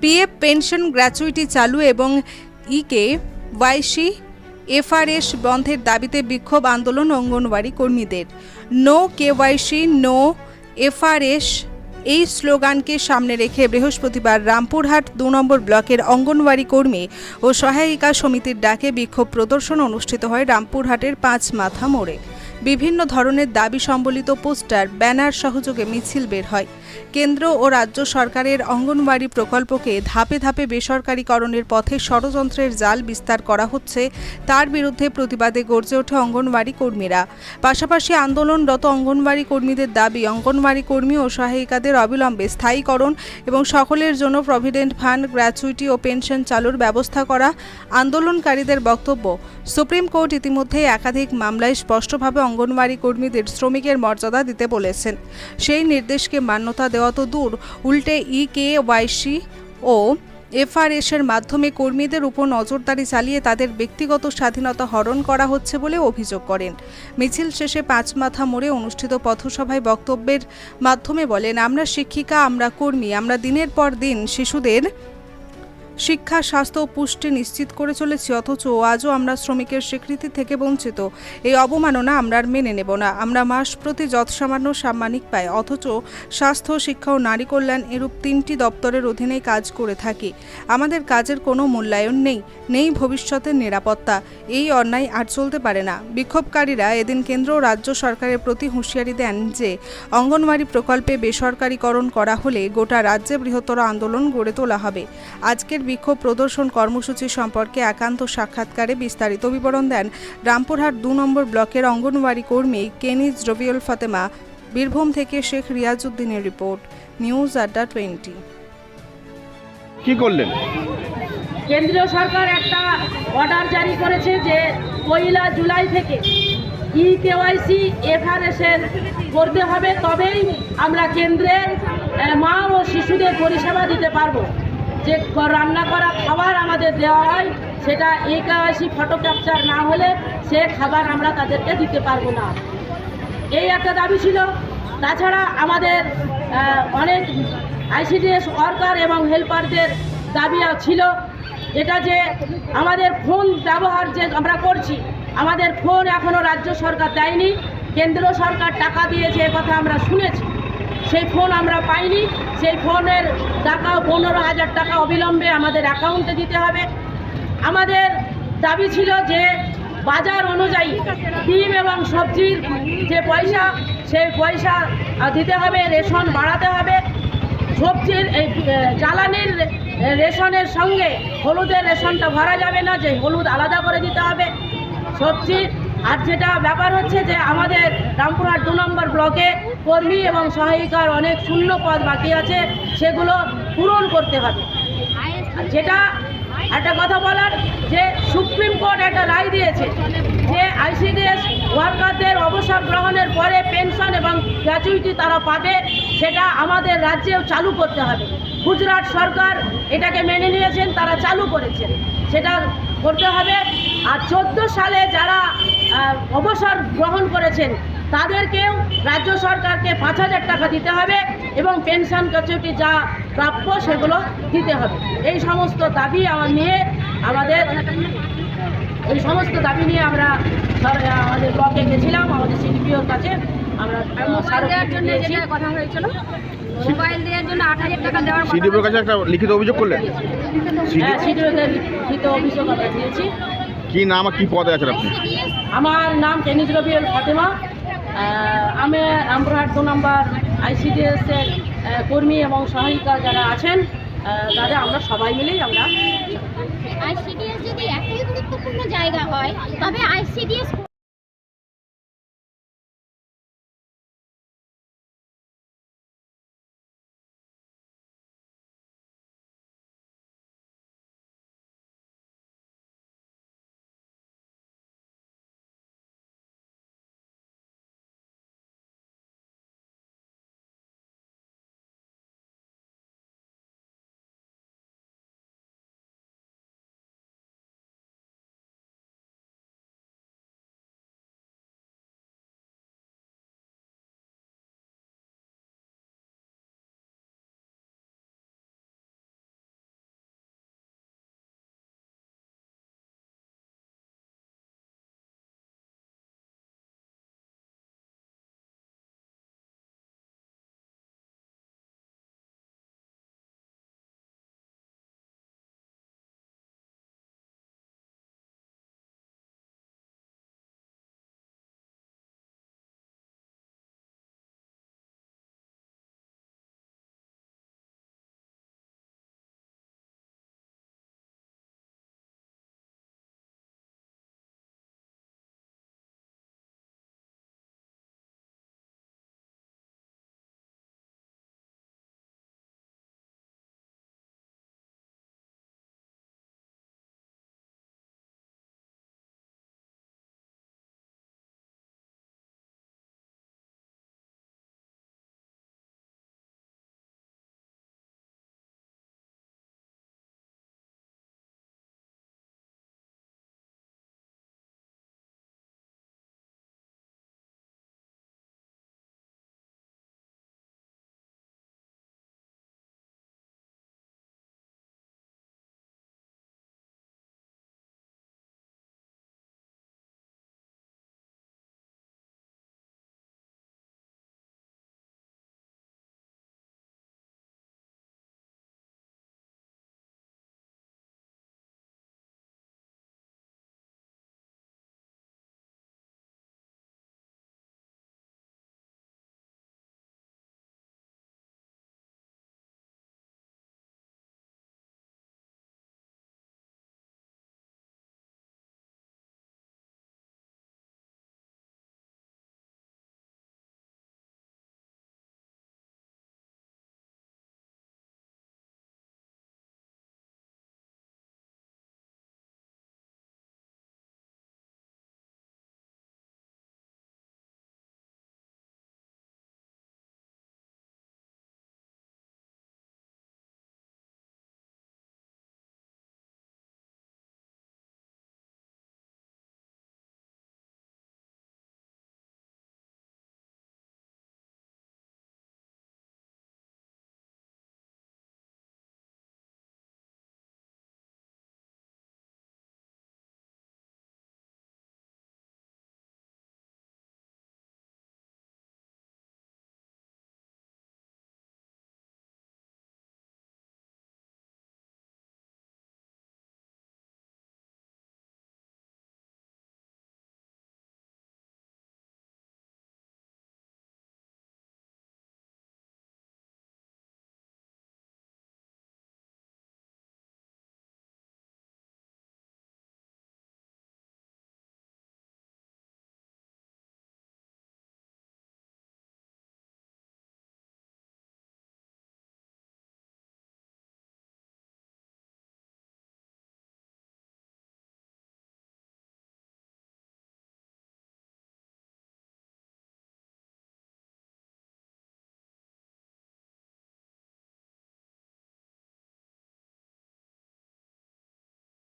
PF pension gratuity চালু এবং ইকে ওয়াইসি FRS বন্ধের দাবিতে বিক্ষোভ আন্দোলন অঙ্গনওয়াড়ি কর্মীদের। নো কেওয়াইসি, নো এফআরএস এই স্লোগানকে সামনে রেখে বৃহস্পতিবার রামপুরহাট দু নম্বর ব্লকের অঙ্গনওয়াড়ি কর্মী ও সহায়িকা সমিতির ডাকে বিক্ষোভ প্রদর্শন অনুষ্ঠিত হয় রামপুরহাটের পাঁচ মাথা মোড়ে। বিভিন্ন ধরনের দাবি সম্বলিত পোস্টার, ব্যানার সহযোগে মিছিল বের হয়। কেন্দ্র ও রাজ্য সরকারের অঙ্গনওয়াড়ি প্রকল্পকে ধাপে ধাপে বেসরকারীকরণের পথে ষড়যন্ত্রের জাল বিস্তার করা হচ্ছে, তার বিরুদ্ধে প্রতিবাদে গর্জে ওঠে অঙ্গনওয়াড়ি কর্মীরা। পাশাপাশি আন্দোলনরত অঙ্গনওয়াড়ি কর্মীদের দাবি, অঙ্গনওয়াড়ি কর্মী ও সহায়িকাদের অবিলম্বে স্থায়ীকরণ এবং সকলের জন্য প্রভিডেন্ট ফান্ড, গ্র্যাচুইটি ও পেনশন চালুর ব্যবস্থা করা আন্দোলনকারীদের বক্তব্য। সুপ্রিম কোর্ট ইতিমধ্যে একাধিক মামলায় স্পষ্টভাবে অঙ্গনওয়াড়ি কর্মীদের শ্রমিকের মর্যাদা দিতে বলেছেন। সেই নির্দেশকে মান্যতা দেওয়া তো দূর। উল্টে ই কে ওয়াইসি ও এফআরএসের মাধ্যমে কর্মীদের উপর নজরদারি চালিয়ে তাদের ব্যক্তিগত স্বাধীনতা হরণ করা হচ্ছে বলে অভিযোগ করেন। মিছিল শেষে পাঁচ মাথা মোড়ে অনুষ্ঠিত পথসভায় বক্তব্যের মাধ্যমে বলেন, আমরা শিক্ষিকা, আমরা কর্মী, আমরা দিনের পর দিন শিশুদের শিক্ষা, স্বাস্থ্য পুষ্টি নিশ্চিত করে চলেছি, অথচ আজও আমরা শ্রমিকের স্বীকৃতি থেকে বঞ্চিত। এই অবমাননা আমরা আর মেনে নেব না। আমরা মাস প্রতি যৎসামান্য সাম্মানিক পাই, অথচ স্বাস্থ্য, শিক্ষা ও নারী কল্যাণ এরূপ তিনটি দপ্তরের অধীনেই কাজ করে থাকি। আমাদের কাজের কোনো মূল্যায়ন নেই নেই ভবিষ্যতের নিরাপত্তা। এই অন্যায় আর চলতে পারে না। বিক্ষোভকারীরা এদিন কেন্দ্র ও রাজ্য সরকারের প্রতি হুঁশিয়ারি দেন যে, অঙ্গনওয়াড়ি প্রকল্পে বেসরকারীকরণ করা হলে গোটা রাজ্যে বৃহত্তর আন্দোলন গড়ে তোলা হবে। আজকের বিক্ষোভ প্রদর্শন কর্মসূচি সম্পর্কে একান্ত সাক্ষাৎকারে বিস্তারিত বিবরণ দেন রামপুরহাট দু নম্বর ব্লকের অঙ্গনওয়াড়ি কর্মী কেনিজ রবিউল ফাতেমা। বীরভূম থেকে শেখ রিয়াজউদ্দিনের রিপোর্ট নিউজ আড্ডা টোয়েন্টি। কি করলেন? কেন্দ্রীয় সরকার একটা অর্ডার জারি করেছে যে পয়লা জুলাই থেকে ই কেওয়াইসি এফআরএস এর করতে হবে তবেই আমরা কেন্দ্রের মা ও শিশুদের পরিষেবা দিতে পারব। যে রান্না করা খাবার আমাদের দেওয়া হয়, সেটা কেওয়াইসি ফটো ক্যাপচার না হলে সে খাবার আমরা তাদেরকে দিতে পারব না। এই একটা দাবি ছিল। তাছাড়া আমাদের অনেক আইসিডিএস ওয়ার্কার এবং হেল্পারদের দাবি ছিল এটা যে আমাদের ফোন ব্যবহার যে আমরা করছি, আমাদের ফোন এখনও রাজ্য সরকার দেয়নি। কেন্দ্র সরকার টাকা দিয়েছে কথা আমরা শুনেছি সেই ফোন আমরা পাইনি। সেই ফোনের টাকা পনেরো হাজার টাকা অবিলম্বে আমাদের অ্যাকাউন্টে দিতে হবে। আমাদের দাবি ছিল যে বাজার অনুযায়ী ডিম এবং সবজির যে পয়সা, সেই পয়সা দিতে হবে, রেশন বাড়াতে হবে। সবজির এই জ্বালানির রেশনের সঙ্গে হলুদের রেশনটা ভরা যাবে না, যে হলুদ আলাদা করে দিতে হবে। সবজি আর যেটা ব্যাপার হচ্ছে যে আমাদের রামপুরহাট দু নম্বর ব্লকে কর্মী এবং সহায়িকার অনেক শূন্য পদ বাকি আছে, সেগুলো পূরণ করতে হবে। যেটা একটা কথা বলার, যে সুপ্রিম কোর্ট একটা রায় দিয়েছে যে আইসিডিএস ওয়ার্কারদের অবসর গ্রহণের পরে পেনশন এবং গ্র্যাচুইটি তারা পাবে, সেটা আমাদের রাজ্যেও চালু করতে হবে। গুজরাট সরকার এটাকে মেনে নিয়েছেন, তারা চালু করেছেন। সেটা করতে হবে। আর চোদ্দ সালে যারা অবসর গ্রহণ করেছেন তাদেরকেও রাজ্য সরকারকে পাঁচ হাজার টাকা দিতে হবে এবং পেনশন গ্র্যাচুইটি যা প্রাপ্য সেগুলো দিতে হবে। এই সমস্ত দাবি আমার নিয়ে আমাদের এই সমস্ত দাবি নিয়ে আমরা আমাদের ব্লকে গেছিলাম আমাদের সিডিপিওর কাছে আমরা কথা হয়েছিল মোবাইল দেওয়ার জন্য আট হাজার টাকা দেওয়ার কাছে একটা লিখিত অভিযোগ করলেন? হ্যাঁ লিখিত অভিযোগ আমরা দিয়েছি। কি নাম আর কি পদে আছেন আপনি? আমার নাম টেনিস রবিউল ফাতেমা। আমি আমরাহাট দু নম্বর আইসিডিএসের কর্মী এবং সহায়িকা যারা আছেন তাদের আমরা সবাই মিলেই আমরা আইসিডিএস যদি এতই গুরুত্বপূর্ণ জায়গা হয়, তবে আইসিডিএস